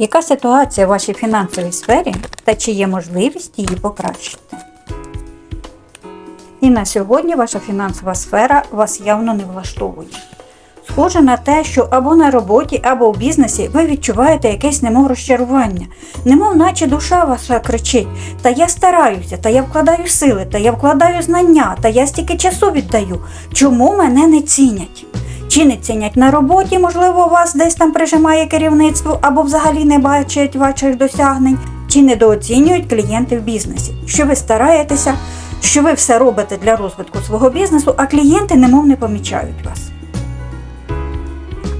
Яка ситуація в вашій фінансовій сфері та чи є можливість її покращити? І на сьогодні ваша фінансова сфера вас явно не влаштовує. Схоже на те, що або на роботі, або в бізнесі ви відчуваєте якесь немов розчарування, немов наче душа ваша кричить: Та я стараюся, та я вкладаю сили, та я вкладаю знання, та я стільки часу віддаю. Чому мене не цінять? Чи не цінять на роботі, можливо, вас десь там прижимає керівництво, або взагалі не бачать ваших досягнень, чи недооцінюють клієнти в бізнесі, що ви стараєтеся, що ви все робите для розвитку свого бізнесу, а клієнти немов не помічають вас.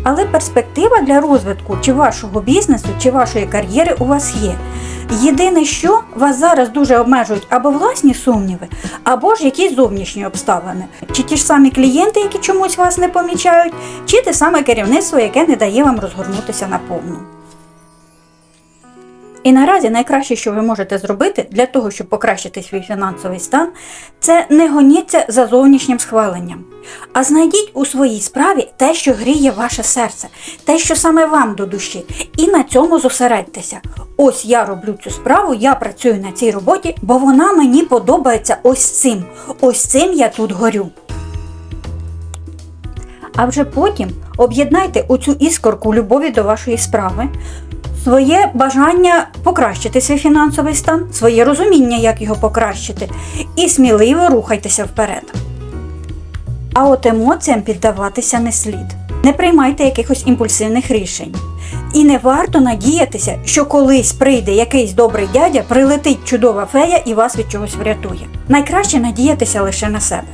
Але перспектива для розвитку чи вашого бізнесу, чи вашої кар'єри у вас є. Єдине, що вас зараз дуже обмежують або власні сумніви, або ж якісь зовнішні обставини, чи ті ж самі клієнти, які чомусь вас не помічають, чи те саме керівництво, яке не дає вам розгорнутися наповну. І наразі найкраще, що ви можете зробити для того, щоб покращити свій фінансовий стан, це не гоніться за зовнішнім схваленням, а знайдіть у своїй справі те, що гріє ваше серце, те, що саме вам до душі, і на цьому зосередьтеся. Ось я роблю цю справу, я працюю на цій роботі, бо вона мені подобається ось цим. Ось цим я тут горю. А вже потім об'єднайте оцю іскорку любові до вашої справи, своє бажання покращити свій фінансовий стан, своє розуміння, як його покращити, і сміливо рухайтеся вперед. А от емоціям піддаватися не слід. Не приймайте якихось імпульсивних рішень. І не варто надіятися, що колись прийде якийсь добрий дядя, прилетить чудова фея і вас від чогось врятує. Найкраще надіятися лише на себе.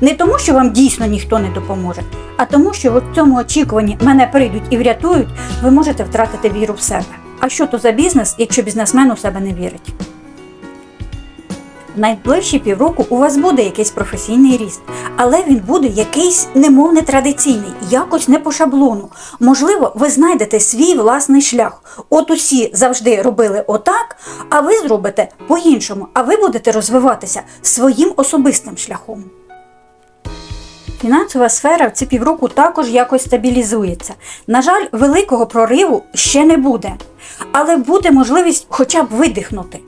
Не тому, що вам дійсно ніхто не допоможе, а тому, що в цьому очікуванні мене прийдуть і врятують, ви можете втратити віру в себе. А що то за бізнес, якщо бізнесмен у себе не вірить? Найближчі півроку у вас буде якийсь професійний ріст, але він буде якийсь немов нетрадиційний, якось не по шаблону. Можливо, ви знайдете свій власний шлях. От усі завжди робили отак, а ви зробите по-іншому, а ви будете розвиватися своїм особистим шляхом. Фінансова сфера в ці півроку також якось стабілізується. На жаль, великого прориву ще не буде, але буде можливість хоча б видихнути.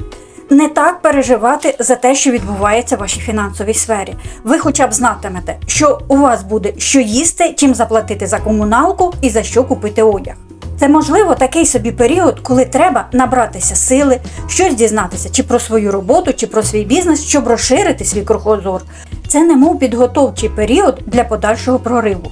Не так переживати за те, що відбувається в вашій фінансовій сфері. Ви хоча б знатимете, що у вас буде що їсти, чим заплатити за комуналку і за що купити одяг. Це можливо такий собі період, коли треба набратися сили, щось дізнатися чи про свою роботу, чи про свій бізнес, щоб розширити свій кругозор. Це немов підготовчий період для подальшого прориву.